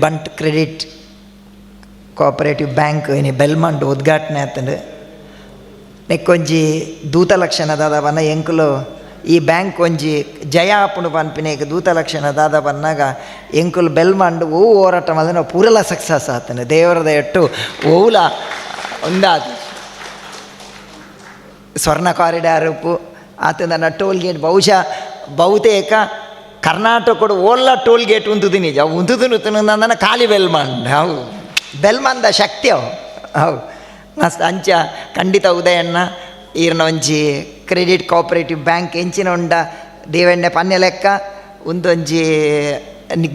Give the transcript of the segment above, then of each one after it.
ಬಂಟ್ credit cooperative bank ಇನಿ ಬೆಲ್ಮಂಡ್ ಉದ್ಘಾಟನೆ ಆತಂಡು ನೆಕ್ಕೊಂಜಿ ದೂತ ಲಕ್ಷಣ ದಾದವನ್ನ ಎಂಕುಲು ಈ ಬ್ಯಾಂಕ್ ಒಂಜಿ ಜಯ ಆಪುಂಡು ಪನ್ಪಿನೇಗ್ ದೂತ ಲಕ್ಷಣ ದಾದ ಬನ್ನಾಗ ಎಂಕುಲು ಬೆಲ್ಮಂಡ್ ಓ ಹೋರಾಟ ಮಾಡಿದ್ರೆ ಪೂರಲ ಸಕ್ಸಸ್ ಆತನು ದೇವರದ ಎಟ್ಟು ಓಲ ಒಂದಾದ ಸ್ವರ್ಣ ಕಾರಿಡಾರ್ ಉಪ್ಪು ಆತಂದ ಟೋಲ್ ಗೇಟ್ ಬಹುಶಃ ಬಹುತೇಕ ಕರ್ನಾಟಕದ ಓಲ್ಲ ಟೋಲ್ ಗೇಟ್ ಉಂತುದು ನಿಜ ಉಂತುದು ನನ್ನ ಖಾಲಿ ಬೆಲ್ಮಂಡ್ ಹೌ ಬೆಲ್ಮಂದ ಶಕ್ತಿ ಅವು. ಹೌ ಮಸ್ತ್ ಅಂಚ ಖಂಡಿತ ಉದಯಣ್ಣ ಈರ್ನ ಒಂಜಿ ಕ್ರೆಡಿಟ್ ಕೋಆಪರೇಟಿವ್ ಬ್ಯಾಂಕ್ ಎಂಚಿನ ಉಂಡ ದೇವೆಣ್ಣೆ ಪನ್ನೆ ಲೆಕ್ಕ ಉಂದೊಂಜಿ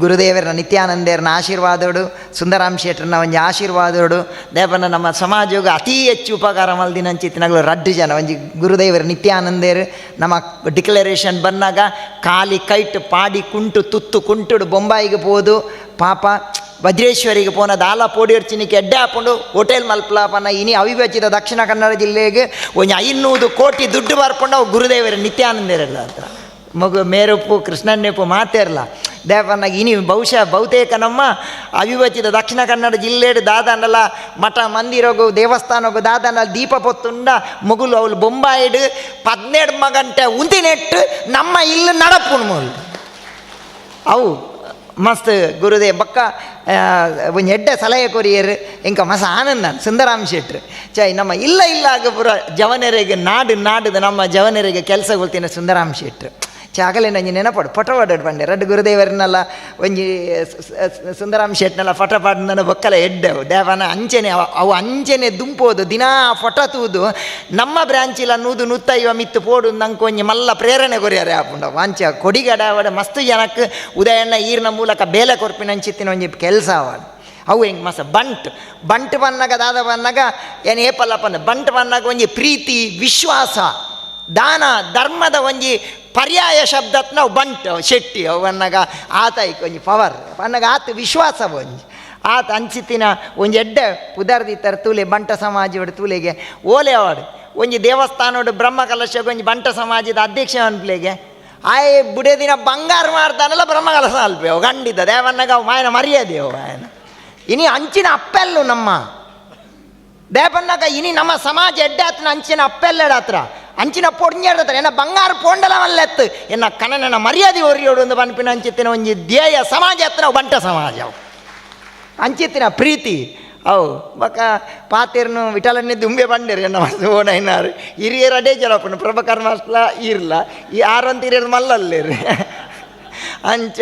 ಗುರುದೇವರ ನಿತ್ಯಾನಂದೇರನ ಆಶೀರ್ವಾದೋಡು, ಸುಂದರಾಮ್ ಶೆಟ್ರನ ಒಂಜಿ ಆಶೀರ್ವಾದೋಡು ದೇವನ ನಮ್ಮ ಸಮಾಜಕ್ಕೆ ಅತಿ ಹೆಚ್ಚು ಉಪಕಾರ ಮಲ್ದಿನಂಚಿತ್ತಿನಾಗಲು ರಡ್ಡು ಜನ. ಒಂಜಿ ಗುರುದೇವರ ನಿತ್ಯಾನಂದೇರ್ ನಮ್ಮ ಡಿಕ್ಲರೇಷನ್ ಬಂದಾಗ ಕಾಲಿ ಕೈಟ್ ಪಾಡಿ ಕುಂಟು ತುತ್ತು ಕುಂಟುಡು ಬೊಂಬಾಯಿಗೆ ಪೋದು. ಪಾಪ ವಜ್ರೇಶ್ವರಿಗೆ ಪೋನ ದಾಲ ಪೋಡಿಯರ್ಚಿನಿಗೆ ಎಡ್ಡೆ ಹಾಕೊಂಡು ಹೋಟೆಲ್ ಮಲ್ಪಲಾಪನ ಇನಿ ಅವಿಭಜಿತ ದಕ್ಷಿಣ ಕನ್ನಡ ಜಿಲ್ಲೆಗೆ ಒಂದು ಐನೂರು ಕೋಟಿ ದುಡ್ಡು ಬರ್ಕೊಂಡು ಅವು ಗುರುದೇವರ ನಿತ್ಯಾನಂದೇರಲ್ಲ ಹತ್ರ. ಮಗು ಮೇರುಪ್ಪು ಕೃಷ್ಣನ್ನೆಪ್ಪು ಮಾತೇರಲ್ಲ ದೇವನಾಗ ಇನಿ ಬಹುಶಃ ಬಹುತೇಕ ನಮ್ಮ ಅವಿಭಜಿತ ದಕ್ಷಿಣ ಕನ್ನಡ ಜಿಲ್ಲೆಡು ದಾದನಲ್ಲ ಮಠ ಮಂದಿರೋಗು ದೇವಸ್ಥಾನಗು ದಾದನ ದೀಪ ಪೊತ್ತುಂಡ ಮುಗುಲು ಅವಳು ಬೊಂಬಾಯಿಡು, ಪದ್ನೆಡು ಮಗಂಟೆ ಉಂದಿನೆಟ್ಟು ನಮ್ಮ ಇಲ್ಲಿ ನಡಪುಣ್ ಮೂಲು. ಅವು ಮಸ್ತ್ ಗುರುದೇ ಬಕ್ಕ ಒಂದು ಎಡ್ಡೆ ಸಲಹೆ ಕೊರಿಯರ್, ಇಂಕ ಮಸ ಆನಂದ ಸುಂದರಾಮ್ ಶೆಟ್ರು. ಚೈ ನಮ್ಮ ಇಲ್ಲ ಇಲ್ಲ ಆಗ ಪುರ ಜವನರಿಗೆ ನಾಡು ನಮ್ಮ ಜವನರಿಗೆ ಕೆಲಸ ಗೊತ್ತಿನ ಸುಂದರಾಮ್ ಶೆಟ್ರು. ಚಾಗಲೆ ನಂಜಿ ನೆನಪಡು. ಪಟ ಪಾಡು ಪಂಡೆ ರಡ್ಡು ಗುರುದೇವರನ್ನೆಲ್ಲ ಒಂಜಿ ಸುಂದರಾಮ್ ಶೆಟ್ನೆಲ್ಲ ಫೋಟೋ ಪಾಡಿನ ಬೊಕ್ಕಲ ಎಡ್ಡವು. ದೇವನ ಅಂಚನೆ, ಅವ- ಅವು ಅಂಚೆನೆ ದುಂಪೋದು. ದಿನಾ ಫೋಟೋ ತೂದು. ನಮ್ಮ ಬ್ರಾಂಚಿಲ ನೂದು ನೂತ್ತೈವ ಮಿತ್ತು ಪೋಡು ನಂಗೆ ಒಂಜಿ ಮಲ್ಲ ಪ್ರೇರಣೆ ಕೊರಿಯಾರೆ ಆಪುಂಡ. ವಾಂಚ ಕೊಡಿಗಡ ಅವಡ ಮಸ್ತ್ ಜನಕ್ಕೆ ಉದಯಣ್ಣ ಈರ್ನ ಮೂಲಕ ಬೇಲೆ ಕೊರ್ಪಿನಂಚಿತ್ತಿನ ಒಂಜಿ ಕೆಲಸ ಅವಳು ಅವು ಹೆಂಗೆ ಮಸ ಬಂಟ್. ಬಂಟ್ ಬನ್ನಾಗ ದಾದ ಬನ್ನಾಗ ಏನು ಏಪಲ್ಲಪ್ಪ ಬಂಟ್ ಬನ್ನಾಗ ಒಂಜಿ ಪ್ರೀತಿ, ವಿಶ್ವಾಸ, ದಾನ, ಧರ್ಮದ ಒಂಜಿ ಪರ್ಯಾಯ ಶಬ್ದತ್ ನಾವು ಬಂಟು, ಶೆಟ್ಟಿ ಅವನ್ನಾಗ ಆತ ಒಂಜಿ ಪವರ್ ಅನ್ನಾಗ ಆತ ವಿಶ್ವಾಸ ಒಂಜಿ. ಆತ ಅಂಚಿತ್ತಿನ ಒಂಜಿ ಎಡ್ಡೆ ಪುದರ್ದಿತ್ತರ ತೂಲೆ ಬಂಟ ಸಮಾಜ ತೂಲೆಗೆ ಓಲೆ ಅವಡು ಒಂಜಿ ದೇವಸ್ಥಾನೋಡು ಬ್ರಹ್ಮ ಕಲಶಕ್ಕೆ ಒಂಜಿ ಬಂಟ ಸಮಾಜದ ಅಧ್ಯಕ್ಷ ಅನ್ಪ್ಲೆಗೆ ಆಯ್, ಬುಡೇ ದಿನ ಬಂಗಾರ ಮಾಡ್ತಾನಲ್ಲ ಬ್ರಹ್ಮ ಕಲಶ ಅಲ್ಪೆ ಅವು ಖಂಡಿತ ದೇವನ್ನಾಗ ಮಾಯನ? ಮರ್ಯಾದೆ ಅವು ಇನಿ ಅಂಚಿನ ಅಪ್ಪೆಲ್ಲು ನಮ್ಮ ದೇಪನ್ನಾಗ ಇನಿ ನಮ್ಮ ಸಮಾಜ ಎಡ್ಡೆ ಆತನ ಅಂಚಿನ ಅಪ್ಪೆಲ್ಲೆಡ ಹತ್ರ ಅಂಚಿನ ಪೊಡ್ಜಾಡ್ತಾರೆ ಏನ ಬಂಗಾರ ಪೊಂಡಲ ಮಲ್ಲೆತ್ತು ಎನ್ನ ಕನನನ ಮರ್ಯಾದೆ ಒರಿಯೋಡು ಒಂದು ಬನ್ಪಿನ ಅಂಚಿತ್ತಿನ ಒಂಜಿ ಧ್ಯೇಯ ಸಮಾಜ ಹತ್ತಿರ ಬಂಟ ಸಮಾಜ ಅಂಚಿತ್ತಿನ ಪ್ರೀತಿ. ಅವು ಬಕ ಪಾತಿರ್ನು ವಿಠಲನ್ನೇ ದುಂಬೆ ಬಂಡೇರು ಎನ್ನ ಮನಸ್ಸು ಓಣೈನಾರು ಹಿರಿಯರ ಡೇಜರಪ್ಪನು ಪ್ರಭಕರ್ ಮಾಸ್ಲ ಇರ್ಲ. ಈ ಆರಂತ ಹಿರಿಯರು ಮಲ್ಲಲ್ಲೇರು. ಅಂಚ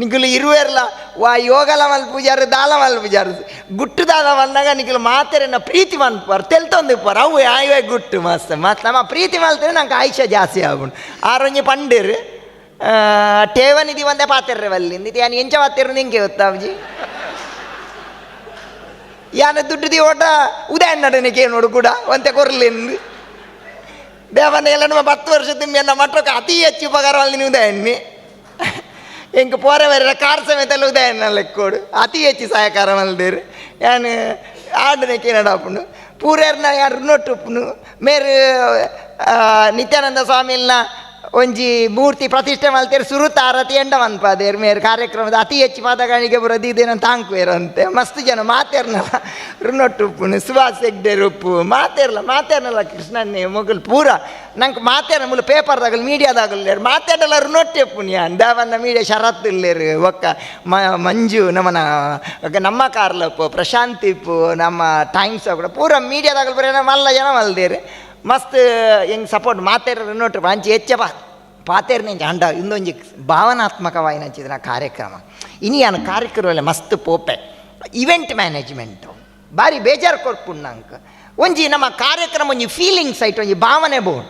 ನಿಖಲು ಇರುವೆರ್ಲ ವಾ, ಯೋಗಲ ಮಲ್ ಪೂಜಾರು, ದಾಲ ಮಲ್ ಪೂಜಾರು. ಗುಟ್ಟು ದಾದ ಬಂದಾಗ ನಿಖಲು ಮಾತೆರನ್ನ ಪ್ರೀತಿ ಮನ್ಪಾರು ತೆಲ್ತೊಂದು ಇಪ್ಪಾರು ಅವು ಆಯ್ವೆ ಗುಟ್ಟು ಮಸ್ತ್. ಮತ್ತು ನಮ್ಮ ಪ್ರೀತಿ ಮಲ್ತೇನೆ, ನಂಗೆ ಆಯುಷ್ಯ ಜಾಸ್ತಿ ಆಗುಂಡು ಆರೊಂಜಿ ಪಂಡೇರು ಠೇವನಿಧಿ ಒಂದೇ ಪಾತೆರ್ರೆ ಬಲ್ಲಿಂದ ಇದು ಯಾನು ಎಂಚ ಪಾತೆರು ನಿಂಗೆ ಗೊತ್ತಾವ್ಜಿ ಯಾನ ದುಡ್ಡು ಓಟ ನಡನಿಕೆ ನೋಡು ಕೂಡ, ಒಂತೆ ಕೊರ್ಲಿಂದು. ದೇವನ ಎಲ್ಲ ನಮ್ಮ ಹತ್ತು ವರ್ಷದ ಎನ್ನ ಮಟ್ಟಕ್ಕೆ ಅತಿ ಹೆಚ್ಚು ಉಪಕಾರ ನೀವು ಉದಯಣ್ಣಿ ಎಂಕ ಪೋರೆ ಬೇರೆ ಕಾರ್ ಸಮೇತ ಎಲ್ಲ ಉದಯಣ್ಣ ಲೆಕ್ಕೋಡು ಅತಿ ಹೆಚ್ಚು ಸಹಕಾರ ಮಲ್ದೇರು ಯಾನು ಆಡನೆ ಕೇನಡಾಪುಂಡು ಪೂರೇರ್ನ ಯಾರು ನೊಟ್ಟುಪ್ಪುನು ಮೇರು ಆ, ನಿತ್ಯಾನಂದ ಸ್ವಾಮಿಲ್ನ ಒಂಜಿ ಮೂರ್ತಿ ಪ್ರತಿಷ್ಠೆ ಮಲ್ತೇರು ಸುರುತ ಆರತಿ ಎಂಡ ಮನ್ಪಾದೇರು ಮೇರು ಕಾರ್ಯಕ್ರಮದ ಅತಿ ಹೆಚ್ಚು ಪಾದಗಾಣಿಗೆ ಬರೋದು ಇದೇನ ಅಂತೆ ಮಸ್ತ್ ಜನ, ಮಾತೇರ್ನಲ್ಲ. ರುನೊಟ್ಟುಪ್ಪುನು ಸುಭಾಷ್ ಹೆಗ್ಡೆರ್ ಉಪ್ಪು ಮಾತೇರ್ಲ, ಮಾತೇರ್ನಲ್ಲ ಕೃಷ್ಣನ್ನೇ ಮೊಗಲ್ ಪೂರ. ನಂಗೆ ಮಾತೇರ ಮುಲ್ಲ ಪೇಪರ್ದಾಗಲ್ ಮೀಡಿಯಾದಾಗಲ್ಲೇರು ಮಾತಾಡಲ್ಲ ಅಂದ. ಬಂದ ಮೀಡಿಯಾ ಶರತ್ ಇಲ್ಲೇರು. ಒಕ್ಕ ಮ, ಮಂಜು, ನಮ್ಮನ ನಮ್ಮ ಕಾರ್ಲಪ್ಪು ಪ್ರಶಾಂತಿಪ್ಪು ನಮ್ಮ ಟೈಮ್ಸ್ ಕೂಡ ಪೂರ ಮೀಡಿಯಾದಾಗಲ್ ಬರೋ ಮಲ್ಲ ಜನ ಮಲ್ದೇರು. ಮಸ್ತ್, ಹೆಂಗೆ ಸಪೋರ್ಟ್ ಮಾತೇರ ನೋಟ್ರಿ ಅಂಚಿ ಹೆಚ್ಚಪ್ಪ ಪಾತೇರ್ನೆ ಅಂಡ ಇಂದೊಂಜಿ ಭಾವನಾತ್ಮಕವಾಗಿ ಹಂಚಿದ ಕಾರ್ಯಕ್ರಮ. ಇನಿ ಕಾರ್ಯಕ್ರಮದಲ್ಲಿ ಕಾರ್ಯಕ್ರಮ ಮಸ್ತ್ ಪೋಪೆ. ಇವೆಂಟ್ ಮ್ಯಾನೇಜ್ಮೆಂಟು ಭಾರಿ ಬೇಜಾರು ಕೊರ್ಪುಂಡು ನಂಗೆ ಒಂಜಿ ನಮ್ಮ ಕಾರ್ಯಕ್ರಮ, ಒಂಜಿ ಫೀಲಿಂಗ್ಸ್ ಐಟ್ ಒಂಜಿ ಭಾವನೆ ಬೋಡು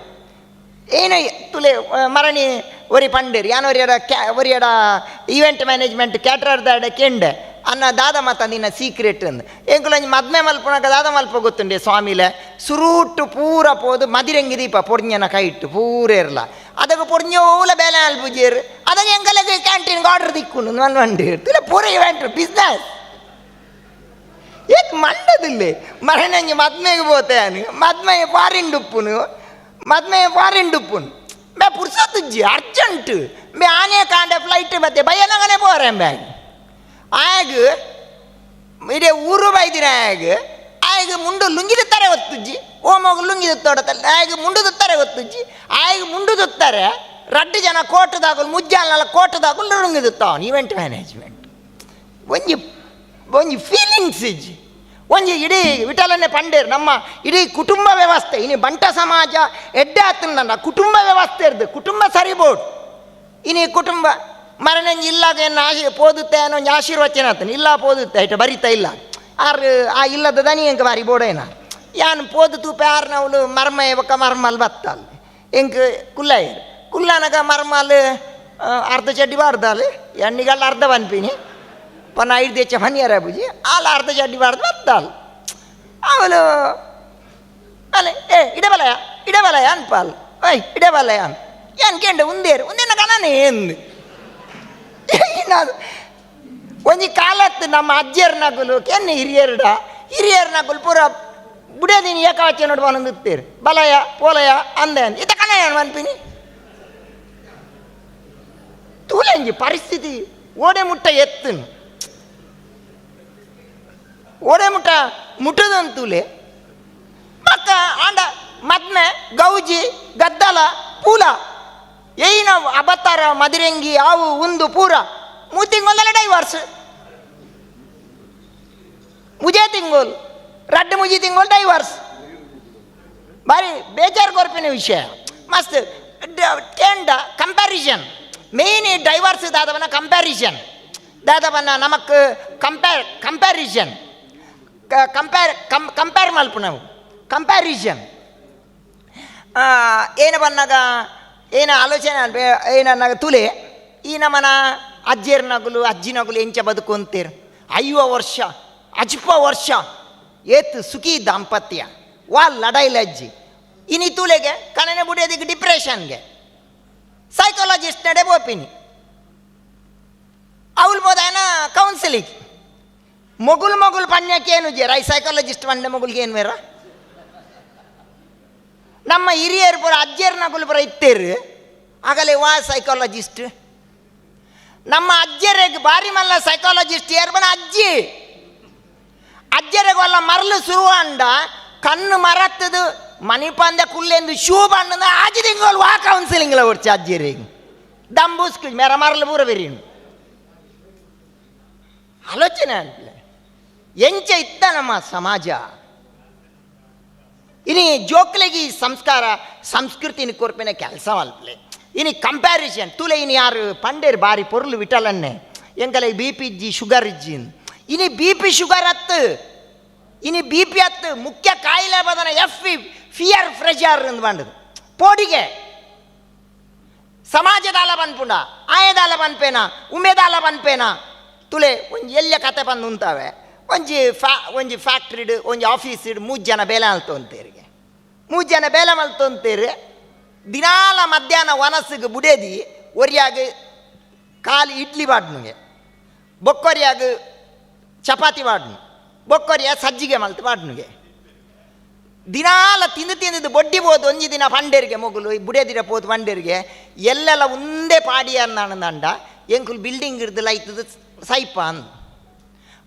ಏನೇ ತುಲೆ ಮರಣಿ ಒರಿ ಪಂಡೇರಿ, ಯಾನ್ ಒರಿಯಡ ಕ್ಯಾ ಒರಿಯಡ ಈವೆಂಟ್ ಮ್ಯಾನೇಜ್ಮೆಂಟ್ ಕ್ಯಾಟ್ರರ್ದಾಡ ಕೆಂಡೆ. ಅನ್ನ ದಾದ ಮಾತಂದಿನ ಸೀಕ್ರೆಟ್ ಅಂದು ಎಂಕುಲಂಜಿ ಮದ್ಮೆ ಮಲ್ಪುನಕ ದಾದ ಮಲ್ಪ ಗೊತ್ತುಂಡೆ ಸ್ವಾಮಿಲ ಸುರುಟ್ಟು ಪೂರ ಪೋದು ಮದಿರಂಗಿ ದೀಪ ಪೊಡ್ಞನ ಕೈ ಇಟ್ಟು ಪೂರ ಇರಲ ಅದಕ್ಕೆ ಪೊಡ್ಞೋಲ ಬೇಲೆ ಅಲ್ಪುಜೇರ್ ಅದಕ್ಕೆ ಎಂಕಲಗೆ ಕ್ಯಾಂಟೀನ್ಗೆ ಆರ್ಡರ್ ದಿಕ್ಕುಂಡು ನನ್ನ ವಂಡಿ ಇಲ್ಲ ಪೂರ ಇವೆಂಟ್ರು ಬಿಸ್ನೆಸ್ ಏಕ್ ಮಂಡದಿಲ್ಲೆ ಮರಣಂಗೆ ಮದ್ಮೆಗೆ ಬೋತಾನು ಮದ್ಮೆಗೆ ಪಾರಿಂಡುಪ್ಪುನು ಮದ್ಮೆಗೆ ಪಾರಿಂಡುಪ್ಪುನು ಬೇ ಪುರ್ಸತ್ತುಜ್ಜಿ ಅರ್ಜೆಂಟ್ ಬೇ ಆನೆ ಕಾಂಡೆ ಫ್ಲೈಟ್ ಮತ್ತೆ ಬಯ್ಯನಗನೆ ಪೋರೆ ಬ್ಯಾಗ್ ಆಗ ಇಡೀ ಊರು ಬೈದಿನ ಆಗ ಆಗ ಮುಂಡು ಲುಂಗಿದುತ್ತಾರೆ ಒತ್ತುಜ್ಜಿ ಓ ಮಗು ಲುಂಗಿ ತೊಡತಲ್ಲ ಆಗ ಮುಂಡು ತುತ್ತಾರೆ ಒತ್ತುಜ್ಜಿ ಆಗ ಮುಂಡು ತುತ್ತಾರೆ ರಡ್ಡು ಜನ ಕೋಟದಾಗಲು ಮುಜ್ಜಾಲ ಕೋಟದಾಗಲು ಲುಂಗಿ ತುತ್ತಾವನು ಇವೆಂಟ್ ಮ್ಯಾನೇಜ್ಮೆಂಟ್ ಒಂಜಿ ಒಂಜಿ ಫೀಲಿಂಗ್ಸ್ ಇಜ್ಜಿ ಒಂಜಿ ಇಡೀ ವಿಠಲನೆ ಪಂಡೇರು, ನಮ್ಮ ಇಡೀ ಕುಟುಂಬ ವ್ಯವಸ್ಥೆ, ಇನಿ ಬಂಟ ಸಮಾಜ ಎಡ್ಡೆ ಆತನ ಕುಟುಂಬ ವ್ಯವಸ್ಥೆ ಇರ್ದು, ಕುಟುಂಬ ಸರಿಬೋಡು. ಇನಿ ಕುಟುಂಬ ಮರಣಂಜಿ ಇಲ್ಲಾಗ ಏನು ಆಶಿ ಪೋದುತ್ತೆ ಅನ್ನೋ ಆಶೀರ್ವಚನ ಇಲ್ಲ ಪೋದುತ್ತೆ ಐಟ ಬರಿತಾ ಇಲ್ಲ. ಆರು, ಆ ಇಲ್ಲದ ದನಿ ಹೆಂಗೆ ಬಾರಿ ಬೋಡೇನ? ಯಾನು ಪೋದು ತೂಪೆ ಆರು ನಾವು ಮರ್ಮ ಇವಕ್ಕ ಮರ್ಮಲ್ ಬತ್ತಲ್. ಎಂಕ್ ಕುಲ್ಲಾಯರ್ ಕುಲ್ಲಾನಗ ಮರ್ಮಲ್ ಅರ್ಧ ಚಡ್ಡಿ ಬಾರ್ದಾಲ್. ಎಣ್ಣಿಗಲ್ಲ ಅರ್ಧ ಬನ್ಪಿನಿ. ಪನ್ನ ಐದು ದೇಶ ಫನಿಯರ ಬುಜಿ ಆಲ ಅರ್ಧ ಚಡ್ಡಿ ಬಾರ್ದು ಬತ್ತಾಲ್. ಅವಳು ಅಲೆ, ಏ ಇಡಬಲಯ ಇಡಬಲಯ ಅನ್ಪಾಲ್? ಓಯ್ ಇಡಬಲಯ ಏನ್ ಕೇಂಡ ಉಂದೇರು? ಉಂದೇನ ಕಣನೇ ಎಂದು? ಒಂಜಿ ಕಾಲತ್ತು ನಮ್ಮ ಅಜ್ಜಿಯರ್ ನಗುಲು ಕೆನ್ನೆ ಹಿರಿಯರ್ಡ? ಹಿರಿಯರ್ ನಗುಲು ಪೂರ ಬುಡದಿನಿ ಏಕಾಚೆ ನೋಡುವ ಒಂದಿತ್ತೇರು ಬಲಯ, ಪೋಲಯ ಅಂದೆ ಅಂದ ಇತ ಕಣ ಏನು ಅನ್ಪಿನಿ ತೂಲೆಂಜಿ ಪರಿಸ್ಥಿತಿ ಓಡೆ ಮುಟ್ಟ ಎತ್ತನು. ಓಡೆ ಮುಟ್ಟ ಮುಟ್ಟದಂತೂಲೆ ಮಕ್ಕ ಆಂಡ ಮದ್ಮೆ, ಗೌಜಿ, ಗದ್ದಲ, ಪೂಲ. ಏನ ಅಬತ್ತಾರ ಮದಿರಂಗಿ ಅವು ಉಂದು, ಪೂರ. ಮೂ ತಿಂಗೊಲ್ಲ ಡೈವರ್ಸ್ ಮುಜೆ ತಿಂಗೋಲ್ ರಡ್ಡು ಮುಜಿ ತಿಂಗೋಲ್ ಡೈವರ್ಸ್ ಬಾರಿ ಬೇಜಾರು ಕೊರ್ಪಿನ ವಿಷಯ. ಮಸ್ತ್ ಟೆಂಡ ಕಂಪ್ಯಾರಿಸನ್ ಮೇನ್ ಡೈವರ್ಸ್ ದಾದವನ ಕಂಪ್ಯಾರಿಸನ್ ದಾದವನ ನಮಕ್ ಕಂಪೇರ್ ಕಂಪ್ಯಾರಿಸನ್ ಕಂಪೇರ್ ಕಂಪೇರ್ ಮಲ್ಪ ನಾವು. ಕಂಪ್ಯಾರಿಸನ್ ಏನು ಬನ್ನಾಗ ಏನು ಆಲೋಚನೆ ಅನ್ಬೆ ಏನನ್ನಾಗ ತುಲೆ, ಈ ನಮ್ಮನ ಅಜ್ಜಿಯರ್ ನಗುಲು, ಅಜ್ಜಿ ನಗುಲು ಎಂಚ ಬದುಕು ಅಂತೀರು. ಐವ ವರ್ಷ, ಅಜ್ಪ ವರ್ಷ, ಏತ್ ಸುಖಿ ದಾಂಪತ್ಯ, ವಾ ಲಡೈಲ ಅಜ್ಜಿ. ಇನಿ ತುಲೆಗೆ ಕಣನೆ ಬುಡಿಯೋದಿಗೆ ಡಿಪ್ರೆಷನ್ಗೆ. ಸೈಕಾಲಜಿಸ್ಟ್ ನಡೆ ಬೋಪಿನಿ. ಅವಳು ಬೋದಾಯನ ಕೌನ್ಸಿಲಿಂಗ್ ಮಗುಲ್ ಮಗುಲ್ ಪಣ್ಯಕ್ಕೆ ಏನು ಜೇರ ಈ ಸೈಕಾಲಜಿಸ್ಟ್ ಬಂಡೆ ಮೊಗುಲ್ಗೆ ಏನು ಮೇರ? ನಮ್ಮ ಹಿರಿಯರು ಪುರ ಅಜ್ಜಿಯರ್ ನಗುಲು ಪುರ ಇತ್ತೇರು ಆಗಲೇ ವಾ ಸೈಕಾಲಜಿಸ್ಟ್ ನಮ್ಮ ಅಜ್ಜರಿಗೆ ಬಾರಿ ಮಲ್ಲ ಸೈಕಾಲಜಿಸ್ಟ್ ಏರ್ ಬನ ಅಜ್ಜಿ. ಅಜ್ಜರಿಗೆ ಒಲ್ಲ ಮರಲು ಸುರುವಂಡ ಕಣ್ಣು ಮರತ್ತದು ಮಣಿಪಂದ ಕುಲ್ಲೆಂದು ಶೂ ಬಣ್ಣದ ಆಜಿ ತಿಂಗಳು ವಾ ಕೌನ್ಸಿಲಿಂಗ್ಲ ಹೊಡ್ಚಿ ಅಜ್ಜಿರಿಗೆ. ದಂಬೂಸ್ಕು ಮೆರ ಮರಲು ಪೂರ ಬೆರೀನು ಆಲೋಚನೆ ಅನ್ಲೆ ಎಂಚ ಇತ್ತ ನಮ್ಮ ಸಮಾಜ. ಇನಿ ಜೋಕ್ಲೆಗಿ ಸಂಸ್ಕಾರ, ಸಂಸ್ಕೃತಿನ ಕೊರ್ಪಿನ ಕೆಲಸ ಅಲ್ಪಲೆ ಇನಿ ಕಂಪ್ಯಾರಿಸನ್ ತುಲೆ ಇನಿ ಯಾರು ಪಂಡೇರ್ ಬಾರಿ ಪೊರ್ಲು ವಿಟಲನ್ನೇ ಎಂಕಲೆ ಬಿ ಪಿ ಶುಗರ್ ಇಜ್ಜಿ ಇನಿ ಬಿ ಪಿ ಶುಗರ್ ಹತ್ತು ಇನಿ ಬಿ ಪಿ ಮುಖ್ಯ ಕಾಯಿಲೆ ಬದನ ಎಫ್ ಫಿಯರ್ ಫ್ರೆಷರ್ ಎಂದು ಬಂಡದು ಪೋಡಿಗೆ. ಸಮಾಜದಾಲ ಬನ್ಪುಂಡ ಆಯದಾಲ ಬನ್ಪೇನ ಉಮೇದಾಲ ಬನ್ಪೇನ ತುಲೆ ಒಂಜಿ ಎಲ್ಲ ಕತೆ ಬಂದು ಉಂತಾವೆ. ಒಂಜಿ ಫ್ಯಾ, ಒಂಜಿ ಫ್ಯಾಕ್ಟ್ರಿಡ್ ಒಂಜಿ ಆಫೀಸ್ ಇಡು ಮೂರು ಜನ ಬೇಲೆ ಮಲ್ತೊಂತೇರಿಗೆ ಮೂರು ಜನ ಬೇಲೆ ಮಲ್ತೊಂತೇರಿ, ದಿನಾಲ ಮಧ್ಯಾಹ್ನ ವನಸ್ಸಿಗೆ ಬುಡೇದಿ, ಒರಿಯಾಗ ಕಾಲು ಇಡ್ಲಿ ಬಾಡ್ನುಗೆ. ಬೊಕ್ಕೊರಿಯಾಗ ಚಪಾತಿ ಬಾಡ್ನು. ಬೊಕ್ಕೊರಿಯ ಸಜ್ಜಿಗೆ ಮಲ್ತು ಬಾಡ್ನುಗೆ. ದಿನಾಲ ತಿಂದು ತಿಂದು ಬೊಡ್ಡಿ ಹೋದು ಒಂಜಿ ದಿನ ಪಂಡೇರಿಗೆ ಮೊಗಲು ಬುಡೇದಿರ ಪೋದು ಪಂಡೇರಿಗೆ. ಎಲ್ಲೆಲ್ಲ ಒಂದೇ ಪಾಡಿ ಅನ್ನಂಡ ಎಂಕುಲ್ ಬಿಲ್ಡಿಂಗ್ ಇರ್ದು ಲೈತದ ಸೈಪ ಅಂದ್.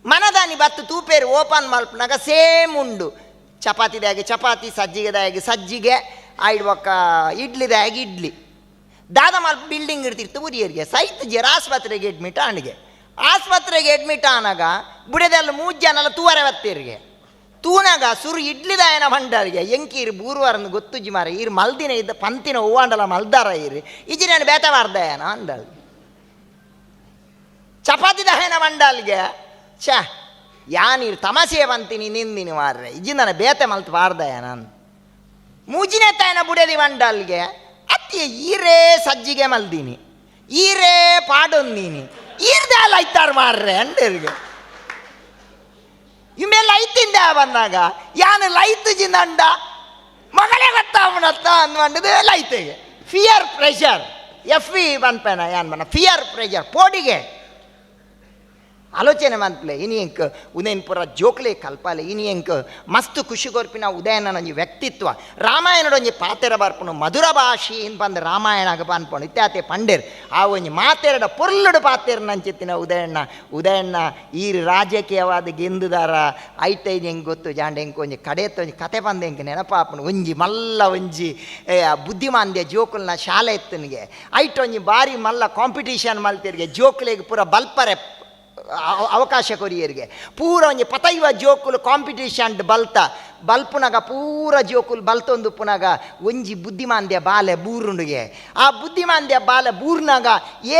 ಮನದಾನಿ ಬತ್ತು ತೂಪೇರು ಓಪನ್ ಮಲ್ಪನಾಗ ಸೇಮ್ ಉಂಡು. ಚಪಾತಿದಾಗಿ ಚಪಾತಿ, ಸಜ್ಜಿಗೆದಾಗಿ ಸಜ್ಜಿಗೆ ಆಯ್ಡ್ ಒಕ್ಕ ಇಡ್ಲಿದಾಗಿ ಇಡ್ಲಿ. ದಾದ ಮಲ್ಪ ಬಿಲ್ಡಿಂಗ್ ಇರ್ತಿರ್ತು ಉರಿಯರಿಗೆ ಸೈತ್ ಜರ ಆಸ್ಪತ್ರೆಗೆ ಅಡ್ಮಿಟ್ ಆಣಿಗೆ. ಆಸ್ಪತ್ರೆಗೆ ಅಡ್ಮಿಟ್ ಆನಾಗ ಬುಡದಲ್ಲ ಮೂಜ್ ಜನಲ್ಲ ತೂವರೆ ಬತ್ತೀರಿಗೆ. ತೂನಾಗ ಸುರು ಇಡ್ಲಿದಾಯನ ಭಂಡಾರಿಗೆ ಎಂಕೀರ್ ಬೂರುವಾರಂದು ಗೊತ್ತುಜ್ಜಿ ಮಾರ ಈರ್ ಮಲ್ದಿನ ಇದ್ದ ಪಂತಿನ ಹೂವಾಂಡಲ ಮಲ್ದಾರ ಇರಿ. ಇಜಿ ನಾನು ಬೇತವಾರ್ದ ಏನ ಅಂದಳು. ಚಪಾತಿ ದಹನ ಮಂಡಲ್ಗೆ ಛ ಯಾನೀರು ತಮಾಷೆ ಬಂತೀನಿ ನಿಂದಿನಿ ಮಾರ್ರೆ. ಇಜ್ಜಿ ನನ್ನ ಬೇತೆ ಮಲ್ತು ಬಾರ್ದಯ ನಾನು. ಮೂಜಿನ ತಾಯನ ಬುಡದಿ ಮಂಡಲ್ಗೆ, ಅತ್ತಿ ಈರೇ ಸಜ್ಜಿಗೆ ಮಲ್ದೀನಿ. ಈರೇ ಪಾಡೊಂದೀನಿ. ಈರ್ದಲ್ಲ ಐತಾರ ಮಾರ್ರೆ ಅಂಡರ್ಗೆ ಇಮೇಲೆ ಲೈತಿಂದ ಬಂದಾಗ, ಯಾನು ಲೈತ್ ಜಿಂದಂಡ ಮಗಳೇ ಗೊತ್ತಾಗ್ಬಿಡತ್ತ ಅಂದ್ಕೊಂಡದು ಲೈತಿಗೆ. ಫಿಯರ್ ಪ್ರೆಷರ್ ಎಫ್ ವಿ ಬಂದ್ಪೇನ, ಯಾನ್ ಬಣ್ಣ ಫಿಯರ್ ಪ್ರೆಷರ್ ಪೋಡಿಗೆ. ಆಲೋಚನೆ ಇನಿ ಎಂಕ್ ಉದಯನ್ ಪೂರ ಜೋಕ್ಲೆ ಕಲ್ಪಾಲೆ, ಇನಿ ಎಂಕ್ ಮಸ್ತ್ ಖುಷಿ ಕೊರ್ಪಿನ ಉದಯನ ಒಂಜಿ ವ್ಯಕ್ತಿತ್ವ. ರಾಮಾಯಣದ ಒಂಜಿ ಪಾತೆರ ಬರ್ಪುನು ಮಧುರ ಭಾಷೆ ಇನ್ ಬಂದ ರಾಮಾಯಣ ಆಗ ಬಾನ್ಪಣ, ಇತ್ಯಾತೆ ಪಂಡೇರ್, ಆ ಒಂಜಿ ಮಾತೆರಡ ಪೊರ್ಲುಡು ಪಾತೆರ್ ನಂಚಿತ್ತಿನ ಉದಯಣ್ಣ ಉದಯಣ್ಣ ಈ ರಾಜಕೀಯವಾದ ಗೆಂದುದಾರ ಐತೆ ಹೆಂಗೆ ಗೊತ್ತು, ಜಾಂಡ ಹೆಂಗೆ ಒಂಜಿ ಕಡೆಯತ್ತ ಒಂಜಿ ಕತೆ ಬಂದ ಹೆಂಗೆ ನೆನಪಾಪುನು ಒಂಜಿ ಮಲ್ಲ ಒಂಜಿ ಬುದ್ಧಿಮಾಂದ್ಯ ಜೋಕುಲ್ನ ಶಾಲೆ ಎತ್ತನಿಗೆ. ಐಟ್ ಒಂಜಿ ಬಾರಿ ಮಲ್ಲ ಕಾಂಪಿಟೀಷನ್ ಮಲ್ತಿರ್ಗೆ, ಜೋಕುಲೆಗೆ ಪೂರ ಬಲ್ಪರೆ ಅವಕಾಶ ಕೊರಿಯರಿಗೆ. ಪೂರ ಒಂಜಿ ಪತೈವ ಜೋಕುಲು ಕಾಂಪಿಟೇಷನ್ ಬಲ್ತ ಬಲ್ಪುನಗ ಪೂರ ಜೋಕುಲ್ ಬಲ್ತೊಂದು ಪುನಗ ಒಂಜಿ ಬುದ್ಧಿಮಾಂದ್ಯ ಬಾಲೆ ಬೂರುಂಡುಗೆ ಆ ಬುದ್ಧಿಮಾಂದ್ಯ ಬಾಲೆ ಬೂರ್ನಾಗ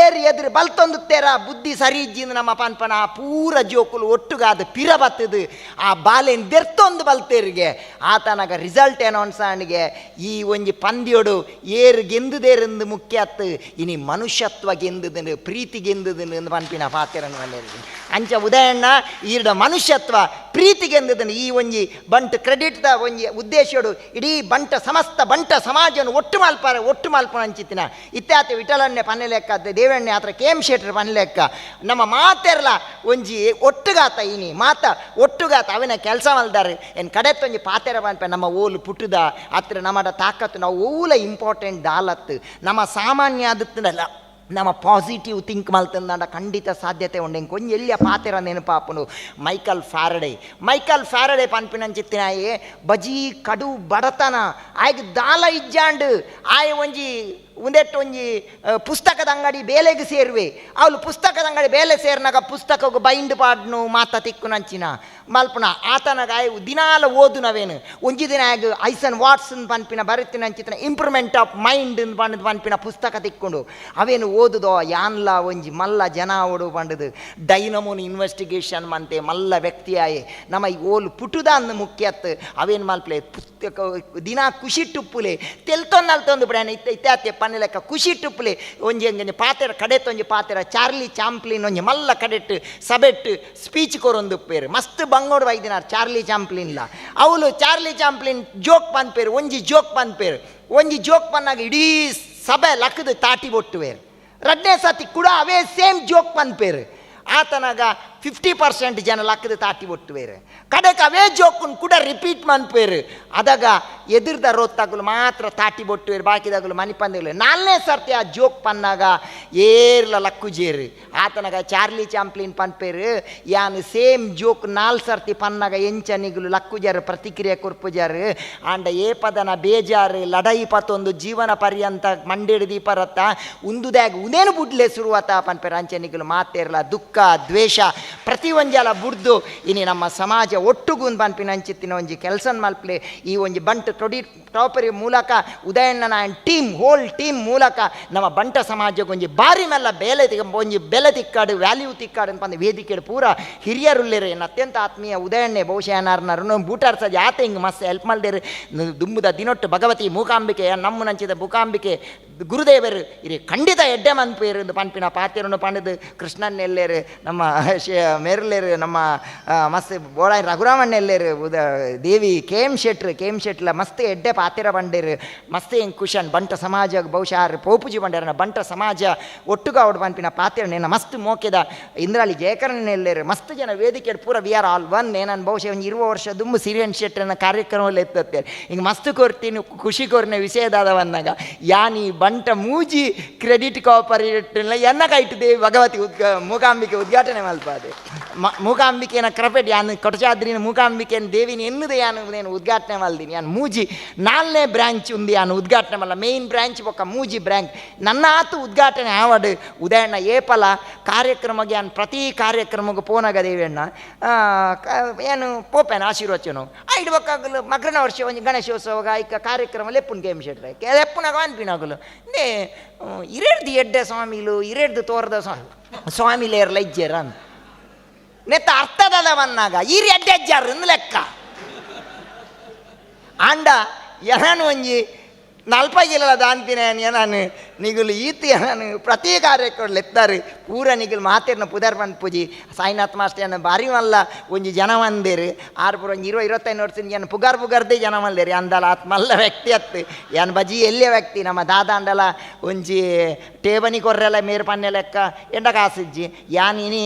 ಏರ್ ಎದುರು ಬಲ್ತೊಂದು ತೆರ ಬುದ್ಧಿ ಸರಿ ಇಜ್ಜಿಂದು ನಮ್ಮ ಪನ್ಪನ ಆ ಪೂರ ಜೋಕುಲು ಒಟ್ಟುಗಾದ ಪಿರ ಬತ್ತದು ಆ ಬಾಲೆನ್ ದೆರ್ತೊಂದು ಬಲ್ತೇರಿಗೆ. ಆತನಗ ರಿಸಲ್ಟ್ ಅನೌನ್ಸಾಣಿಗೆ ಈ ಒಂಜಿ ಪಂದ್ಯೋಡು ಏರು ಗೆಂದುದೇರೆಂದು ಮುಖ್ಯ ಅತ್ತು. ಇನಿ ಮನುಷ್ಯತ್ವ ಗೆಂದುದನು, ಪ್ರೀತಿ ಗೆಂದುದನು ಪನ್ಪಿನ ಮನೆಯಲ್ಲಿ ಅಂಚ ಉದಯಣ್ಣ, ಈರ್ಡ ಮನುಷ್ಯತ್ವ ಪ್ರೀತಿ ಗೆಂದುದನು ಈ ಒಂಜಿ ಬಂಟ್ ಕ್ರೆಡಿಟ್ದ ಒಂಜಿ ಉದ್ದೇಶಡು ಇಡೀ ಬಂಟ, ಸಮಸ್ತ ಬಂಟ ಸಮಾಜವನ್ನು ಒಟ್ಟು ಮಲ್ಪಾರೆ, ಒಟ್ಟು ಮಲ್ಪನ ಅಂಚಿತ್ತಿನ. ಇತ್ಯಾತ ವಿಠಲನ್ನೇ ಪನ್ನೆ ಲೆಕ್ಕ ದೇವಣ್ಣೆ ಆತ್ರ ಕೇಮ್ ಶೆಟ್ರ್ ಪನ್ನೆ ಲೆಕ್ಕ. ನಮ್ಮ ಮಾತೆರ್ಲ ಒಂಜಿ ಒಟ್ಟುಗಾತ ಇನಿ, ಮಾತ ಒಟ್ಟುಗಾತ, ಅವಿನ ಕೆಲಸ ಮಲ್ದಾರೆ. ಏನು ಕಡೆತ್ತೊಂಜಿ ಪಾತೆರ ಪನ್ಪೆ ನಮ್ಮ ಓಲು ಪುಟ್ಟದ ಹತ್ರ ನಮ್ಮಡ ತಾಕತ್ತು, ನಾವು ಓಲ ಇಂಪಾರ್ಟೆಂಟ್ ದಾಲತ್ತು. ನಮ್ಮ ಸಾಮಾನ್ಯ ಆದತ್ತಲ್ಲ ನಮ್ಮ ಪಾಸಿಟಿವ್ ಥಿಂಕ್ ಮಲ್ತಂದಾಂಡ ಖಂಡಿತ ಸಾಧ್ಯತೆ ಉಂಡೆ ಕೊಂಚ ಎಲ್ಲಿಯ ಪಾತೆರ ನೆನಪಾಪುನು ಮೈಕಲ್ ಫ್ಯಾರಡೆ. ಮೈಕಲ್ ಫ್ಯಾರಡೆ ಪನ್ಪಿನಂಚಿತ್ತಿನಾಯೆ ಬಜಿ ಕಡು ಬಡತನ. ಆಯ್ಗೆ ದಾಲ ಇಜ್ಜಾಂಡ್. ಆಯ್ ಒಂಜಿ ಉಂದೆಟ್ಟು ಒಂಜಿ ಪುಸ್ತಕದ ಅಂಗಡಿ ಬೇಲೆಗೆ ಸೇರುವೆ. ಅವಳು ಪುಸ್ತಕದ ಅಂಗಡಿ ಬೇಲೆ ಸೇರಿನಾಗ ಪುಸ್ತಕಕ್ಕೆ ಬೈಂಡ್ ಪಾಡ್ನು ಮಾತ ತಿಕ್ಕುನಂಚಿನ ಮಲ್ಪುನ ಆತನಗ ಗಾಯ ದಿನಾಲ ಓದುನವೇನು ಒಂಜಿ ದಿನ ಆಗ ಐಸನ್ ವಾಟ್ಸನ್ ಪನ್ಪಿನ ಬರುತ್ತಿನ ಅಂಚಿತ್ತಿನ ಇಂಪ್ರೂವ್ಮೆಂಟ್ ಆಫ್ ಮೈಂಡ್ ಪಂಡ್ ಪನ್ಪಿನ ಪುಸ್ತಕ ತಿಕ್ಕೊಂಡು. ಅವೇನು ಓದುದೋ, ಯಾನ್ಲ ಒಂಜಿ ಮಲ್ಲ ಜನ ಓಡು ಪಂಡದು. ಡೈನಮೋನ್ ಇನ್ವೆಸ್ಟಿಗೇಷನ್ ಮಂತೆ ಮಲ್ಲ ವ್ಯಕ್ತಿ ಆಯೆ ನಮ್ಮ ಈ ಓಲು ಪುಟುದ ಅಂದ್ ಮುಖ್ಯತ್. ಅವೇನು ಮಲ್ಪಲೆ ಪುಸ್ತಕ ದಿನ ಖುಷಿ ಟುಪ್ಪುಲೆ. ತೆಲ್ತೊಂದಲ್ತೊಂದು ಇತ್ತೆ ಇತ್ತ ಇತ್ಯಾತೆ ಪನ್ನೆ ಲೆಕ್ಕ ಖುಷಿ ಟುಪ್ಲಿ, ಒಂಜಿ ಒಂಜಿ ಪಾತೆರ ಕಡೆತ್ ಒಂಜಿ ಪಾತೆರ, ಚಾರ್ಲಿ ಚಾಂಪ್ಲಿನ್ ಒಂಜಿ ಮಲ್ಲ ಕಡೆಟ್ ಸಬೆಟ್ ಸ್ಪೀಚ್ ಕೊರೊಂದು ಪೇರು. ಮಸ್ತ್ ಬಂಗೋಡ್ ವೈದಿನಾರ್ ಚಾರ್ಲಿ ಚಾಂಪ್ಲಿನ್ಲ. ಅವಳು ಚಾರ್ಲಿ ಚಾಂಪ್ಲಿನ್ ಜೋಕ್ ಪನ್ಪೇರು ಒಂಜಿ ಜೋಕ್ ಪನ್ಪೇರು ಒಂಜಿ ಜೋಕ್ ಪನ್ನಾಗ ಇಡೀ ಸಭೆ ಲಕ್ಕದು ತಾಟಿ ಬೊಟ್ಟುವೇರು ರಡ್ನೇ ಸತಿ ಕೂಡ ಅವೇ ಸೇಮ್ ಜೋಕ್ ಪನ್ಪೇರು ಆತನಾಗ ಫಿಫ್ಟಿ ಪರ್ಸೆಂಟ್ ಜನ ಲಕ್ಕದ ತಾಟಿ ಒಟ್ಟು ಬೇರೆ. ಕಡೆಕ ಅವೇ ಜೋಕುನ್ ಕೂಡ ರಿಪೀಟ್ ಮನ್ಪೇರು ಅದಾಗ ಎದುರ್ದ ರೋತ್ತಾಗಲು ಮಾತ್ರ ತಾಟಿ ಬೊಟ್ಟುವೇರು ಬಾಕಿದಾಗಲು ಮನಿ ಪಂದಿಗಳು ನಾಲ್ನೇ ಸರ್ತಿ ಆ ಜೋಕ್ ಪನ್ನಾಗ ಏರ್ಲ ಲಕ್ಕು ಜೇರು. ಆತನಾಗ ಚಾರ್ಲಿ ಚಾಂಪ್ಲಿನ್ ಪನ್ಪೇರು ಯಾನು ಸೇಮ್ ಜೋಕ್ ನಾಲ್ ಸರ್ತಿ ಪನ್ನಾಗ ಎಂಚನಿಗಳು ಲಕ್ಕು ಜಾರು, ಪ್ರತಿಕ್ರಿಯೆ ಕೊರ್ಪುಜಾರು ಆಂಡ ಏಪದನ ಬೇಜಾರು ಲಡೈ ಪತ್ತೊಂದು ಜೀವನ ಪರ್ಯಂತ ಮಂಡೇಡು ದೀಪರತ್ತ ಉಂದುದಾಗ ಉನೇನು ಬುಡ್ಲೆ ಶುರುವಾತ ಪನ್ಪೇರು ಅಂಚನಿಗಳು ಮಾತೇರ್ಲ ದುಃಖ, ದ್ವೇಷ ಪ್ರತಿ ಒಂಜಲ ಬುಡ್ದು, ಇನಿ ನಮ್ಮ ಸಮಾಜ ಒಟ್ಟುಗುಂದು ಪನ್ಪಿನ ಅಂಚಿತ್ತಿನ ಒಂಜಿ ಕೆಲಸನ್ ಮಲ್ಪಲೆ, ಈ ಒಂಜಿ ಬಂಟ್ ತೊಡಿ, ಟಾಪರಿ ಮೂಲಕ ಉದಯಣ್ಣನ ಟೀಮ್, ಹೋಲ್ ಟೀಮ್ ಮೂಲಕ ನಮ್ಮ ಬಂಟ ಸಮಾಜಕ್ಕೆ ಒಂಜಿ ಬಾರಿ ಮೆಲ್ಲ ಬೇಲೆ ತಿಕ್ಕ ಒಂಜಿ ಬೆಲೆ ತಿಕ್ಕಾಡು, ವ್ಯಾಲ್ಯೂ ತಿಕ್ಕಾಡು ಅನ್ಪಂದು ವೇದಿಕೆ ಪೂರ ಹಿರಿಯರುಲ್ಲೇರು ಏನು ಅತ್ಯಂತ ಆತ್ಮೀಯ ಉದಯಣ್ಣೆ ಬಹುಶಃ ಏನಾರ್ನಾರು ಬೂಟಾರ್ ಸಜ ಆತ ಹಿಂಗೆ ಮಸ್ತ್ ಹೆಲ್ಪ್ ಮಲ್ದೇರು. ದುಂಬುದ ದಿನೊಟ್ಟು ಭಗವತಿ ಮೂಕಾಂಬಿಕೆ, ನಮ್ಮ ನಂಚಿದ ಮೂಕಾಂಬಿಕೆ ಗುರುದೇವರು ಇರಿ, ಖಂಡಿತ ಎಡ್ಡೆ ಮನ್ಪೇರು ಪನ್ಪಿನ ಪಾತಿರನ್ನು ಪಂಡದು ಕೃಷ್ಣನ್ ಎಲ್ಲೇರು, ನಮ್ಮ ಶೇ, ಮೇರ್ಲೇರು, ನಮ್ಮ ಮಸ್ತ್ ಬೋಳ ರಘುರಾಮನ್ ಎಲ್ಲೇರು, ಉದ, ದೇವಿ ಕೆ ಎಂ ಶೆಟ್ರು ಕೆ ಎಂ ಶೆಟ್ಲ ಮಸ್ತ್ ಎಡ್ಡೆ ಪಾತಿರ ಬಂಡೇರು ಮಸ್ತ್ ಹೆಂಗೆ ಕುಶನ್, ಬಂಟ ಸಮಾಜ ಬಹುಶಃ ಪೋಪುಜಿ ಬಂಡೇರ ಬಂಟ ಸಮಾಜ ಒಟ್ಟುಗ ಅವ್ಡು ಪನ್ಪಿನ ಪಾತಿರ ನೇನ ಮಸ್ತ್ ಮೋಕೆದ ಇಂದ್ರಾಳಿ ಜಯಕರಣ ಎಲ್ಲೇರು, ಮಸ್ತ್ ಜನ ವೇದಿಕೆ ಪೂರ ವಿ ಆರ್ ಆಲ್ ಒನ್, ಏನನ್ ಬಹುಶಃ ಒಂದು ಇರುವ ವರ್ಷ ದುಮ್ಮು ಸಿರಿಯನ್ ಶೆಟ್ರನ್ನ ಕಾರ್ಯಕ್ರಮದಲ್ಲಿ ಎತ್ತತ್ತೆ ಹಿಂಗೆ ಮಸ್ತ್ ಕೊರ್ತೀನಿ, ಖುಷಿ ಕೊರ್ನೆ ವಿಷಯದಾದ ಬಂದಾಗ ಯಾನಿ ಬಂಟ ಮೂಜಿ ಕ್ರೆಡಿಟ್ ಕೋಪರೇಟಿವ್ ಎನ್ನ ಕೈಟ್ ದೇವಿ ಭಗವತಿ ಉದ್ಗ ಮೂಕಾಂಬಿಕೆ ಉದ್ಘಾಟನೆ ಮಲ್ಪಾದೆ ಮೂಕಾಂಬಿಕೆಯನ್ನು ಕರಪೆಟ್ ಯಾನ್ ಕೊಟಚಾದ್ರಿನ ಮೂಕಾಂಬಿಕೆಯನ್ನು ದೇವಿನ ಎನ್ನುದೇ ಯಾನು ನೇನು ಉದ್ಘಾಟನೆ ಮಾಡಿದ್ದೀನಿ ಯಾನ್ ಮೂಜಿ ನಾಲ್ನೇ ಬ್ರ್ಯಾಂಚ್ ಉಂದು ಯಾನು ಉದ್ಘಾಟನೆ ಮಲ್ಲ ಮೇಯ್ನ್ ಬ್ರ್ಯಾಂಚ್ ಬೊಕ್ಕ ಮೂಜಿ ಬ್ರಾಂಚ್. ನನ್ನ ಆತು ಉದ್ಘಾಟನೆ ಆವಡು. ಉದಯಣ್ಣ ಏಪಲ ಕಾರ್ಯಕ್ರಮಗೆ ಯಾನ್ ಪ್ರತಿ ಕಾರ್ಯಕ್ರಮಕ್ಕೆ ಪೋನಾಗ ದೇವಿಯಣ್ಣ. ಏನು ಪೋಪೇನ ಆ ಐದು ಬೊಕ್ಕ ಮಗ್ರನ ವರ್ಷ ಒಂಜಿ ಗಣೇಶೋತ್ಸವ ಐಕ ಕಾರ್ಯಕ್ರಮ ಲೆಪ್ಪುನ್ ಗೇಮ್ ಶೆಟ್ರೆ. ಲೆಪ್ಪುನಾಗ ಅನ್ಪಿನಾಗಲು ನೇ ಇರೆಡ್ದು ಎಡ್ಡೆ ಸ್ವಾಮಿಲು, ಇರೆಡ್ದು ತೋರದ ಸ್ವಾಮಿ. ಸ್ವಾಮಿಲೇರ್ಲ ಇಜ್ಜೇರ ಅಂತ ನೆತ್ತ ಅರ್ಥದದವನ್ನಾಗ. ಈ ಎಡ್ಡೆಜ್ಜಾರು ಲೆಕ್ಕ. ಆಂಡ ಎನಾನು ಒಂಜಿ ನಲ್ಪಗಿಲ್ಲ ದಾಂತಿನ ನಾನು ನಿಗುಲು ಈತಿ ನಾನು ಪ್ರತಿ ಕಾರ್ಯಕ್ರಮ ಎತ್ತಾರೆ ಪೂರ ನಿಗುಲು ಮಾತೇರ್ನ ಪುದರ್ ಬಂದು ಪೂಜಿ, ಸಾಯಿನಾಥ್ ಮಾಸ್ಟರ್ ಬಾರಿ ಮಲ್ಲ ಒಂಜಿ ಜನ ಮಂದೇರು, ಆರು ಪೂರ ಒಂಜಿ ಇರುವ ಇರುವತ್ತೈದು ವರ್ಷದಿಂದ ಏನು ಪುಗಾರ್ ಪುಗಾರ್ದೇ ಜನ ಮಲ್ದೇರಿ ಅಂದಲ್ಲ ಆತ್ ಮಲ್ಲ ವ್ಯಕ್ತಿ ಅತ್ತು ಏನು ಬಜಿ ಎಲ್ಲೇ ವ್ಯಕ್ತಿ, ನಮ್ಮ ದಾದ ಅಂದಲ್ಲ ಒಂಜಿ ಟೇಬನಿ ಕೊರ್ರೆಲ್ಲ ಮೇರು ಪನ್ನೆ ಲೆಕ್ಕ, ಎಂಡ ಕಾಸಿಜ್ಜಿ ಯಾನ್ ಇನಿ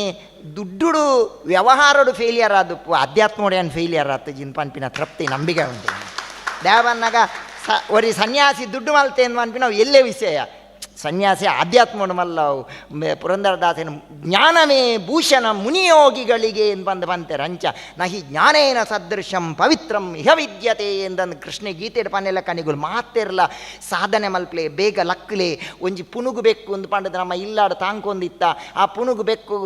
ದುಡ್ಡುಡು ವ್ಯವಹಾರಡು ಫೇಲಿಯರ್ ಆದು ಅಧ್ಯಾತ್ಮೋಡೆಯನ್ ಫೇಲಿಯರ್ ಆತು ಜಿನ್ ಪನ್ಪಿನ ತೃಪ್ತಿ ನಂಬಿಕೆ ಉಂಟು. ದೇವನ್ನಾಗ ಸ ಒರಿ ಸನ್ಯಾಸಿ ದುಡ್ಡು ಮಲ್ತೆ ಪನ್ಪಿ ನಾವು ಎಲ್ಲೇ ವಿಷಯ. ಸನ್ಯಾಸಿ ಆಧ್ಯಾತ್ಮ ಮಲ್ಲವು ಪುರಂದರದಾಸಿನ, ಜ್ಞಾನವೇ ಭೂಷಣ ಮುನಿಯೋಗಿಗಳಿಗೆ ಬಂದು ಬಂತೆ ರಂಚ. ನಹಿ ಜ್ಞಾನೇನ ಸದೃಶಂ ಪವಿತ್ರಂ ಇಹ ವಿದ್ಯತೆ ಎಂದಂದು ಕೃಷ್ಣ ಗೀತೆ ಪನ್ನೆಲ್ಲ ಕಣಿಗಳು ಮಾತಿರಲ್ಲ ಸಾಧನೆ ಮಲ್ಪ್ಲೆ, ಬೇಗ ಲಕ್ಲೆ, ಒಂಜಿ ಪುನುಗು ಬೆಕ್ಕು ಒಂದು ಪಂಡದ ನಮ್ಮ ಇಲ್ಲಾಡು ತಾಂಕೊಂದಿತ್ತ. ಆ ಪುನುಗು ಬೆಕ್ಕು,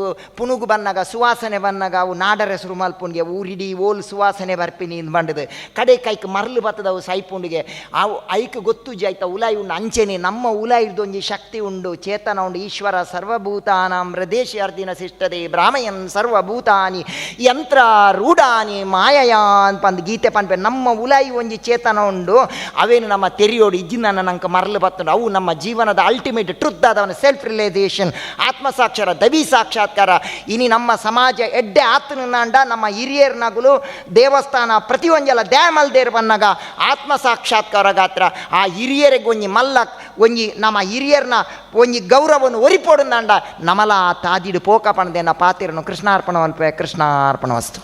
ಪುನುಗು ಬನ್ನಾಗ ಸುವಾಸನೆ ಬನ್ನಾಗ ಅವು ನಾಡರೆಸರು ಮಲ್ಪುಂಡಿಗೆ ಊರಿಡಿ ಓಲ್ ಸುವಾಸನೆ ಬರ್ಪಿನಿ ಇಂದು ಬಂಡದು ಕಡೆ ಕೈಕ್ ಮರಳು ಬತ್ತದವು ಸೈಪುಂಡಿಗೆ. ಅವು ಐಕ್ ಗೊತ್ತು ಜಾಯ್ತ ಉಲಾಯಿ ಉಂಡು ಅಂಚೆನೆ, ನಮ್ಮ ಉಲಾಯಿರ್ದು ಒಂಜಿ ಶಕ್ತಿ ಉಂಡು, ಚೇತನ ಉಂಡು. ಈಶ್ವರ ಸರ್ವಭೂತಾನಾಂ ಹೃದೇಶಿ ಸಿಷ್ಟದೆ, ಬ್ರಾಹ್ಮಯನ್ ಸರ್ವಭೂತಾನಿ, ಯಂತ್ರ ರೂಢಾನಿ ಮಾಯಯ ಪಂದ್ ಗೀತೆ ಪನ್ಪೆ. ನಮ್ಮ ಉಲಾಯಿ ಒಂಜಿ ಚೇತನ ಉಂಡು, ಅವೇನು ನಮ್ಮ ತೆರಿಯೋಡು ಇಜ್ಜಿನ ನಂಗೆ ಮರಳು ಬತ್ತುಂಡು. ಅವು ನಮ್ಮ ಜೀವನದ ಅಲ್ಟಿಮೇಟ್ ಟ್ರುತ್ ಆದವನ ಸೆಲ್ಫ್ ಆತ್ಮ ಆತ್ಮಸಾಕ್ಷರ, ದವಿ ಸಾಕ್ಷಾತ್ಕಾರ. ಇನಿ ನಮ್ಮ ಸಮಾಜ ಎಡ್ಡೆ ಆತನಂಡ ನಮ್ಮ ಹಿರಿಯರ್ನಗುಲು ದೇವಸ್ಥಾನ ಪ್ರತಿಯೊಂಜಲ ದ್ಯಾಮಲ್ದೇರ್ ಬನ್ನಾಗ ಆತ್ಮ ಸಾಕ್ಷಾತ್ಕಾರ ಗಾತ್ರ. ಆ ಹಿರಿಯರಿಗೆ ಒಂಜಿ ಮಲ್ಲ ಒಂಜಿ ನಮ್ಮ ಹಿರಿಯರ್ನ ಒಂಜಿ ಗೌರವವನ್ನು ಒರಿಪೋಡುಂದಂಡ ನಮಲ ತಾದಿಡು ಪೋಕ ಪಣದೇನ ಪಾತಿರನು ಕೃಷ್ಣಾರ್ಪಣ ಅಲ್ಪ ಕೃಷ್ಣಾರ್ಪಣ ವಸ್ತು